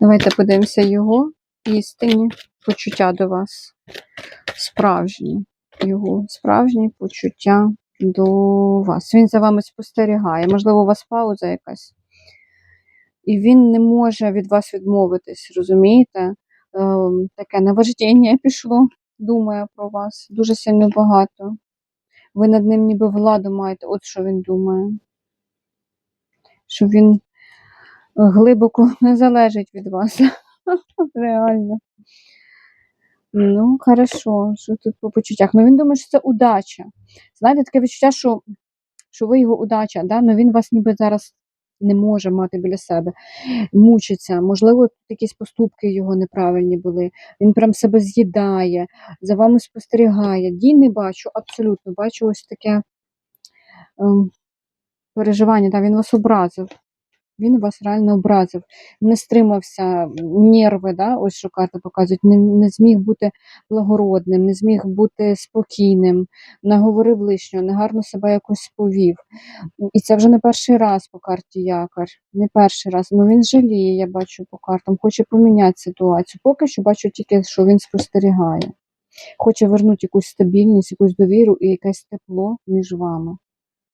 Давайте подивимося його істинні почуття до вас. Справжні. Його справжні почуття до вас. Він за вами спостерігає. Можливо, у вас пауза якась. І він не може від вас відмовитись, розумієте? Ем, таке наваждіння пішло, думає про вас. Дуже сильно багато. Ви над ним ніби владу маєте, от що він думає. Що він глибоко не залежить від вас. Реально. Ну, хорошо, що тут по почуттях. Ну, він думає, що це удача. Знаєте, таке відчуття, що, що ви його удача, да? але він вас ніби зараз не може мати біля себе, мучиться. Можливо, якісь поступки його неправильні були. Він прям себе з'їдає, за вами спостерігає. Дій не бачу, абсолютно. Бачу ось таке ем, переживання, да? він вас образив. Він вас реально образив, не стримався, нерви, да, ось що карти показують, не, не зміг бути благородним, не зміг бути спокійним, наговорив лишнього, негарно себе якось повів. І це вже не перший раз по карті якар, не перший раз. Ну він жаліє, я бачу по картам, хоче поміняти ситуацію. Поки що бачу тільки, що він спостерігає. Хоче вернути якусь стабільність, якусь довіру і якесь тепло між вами.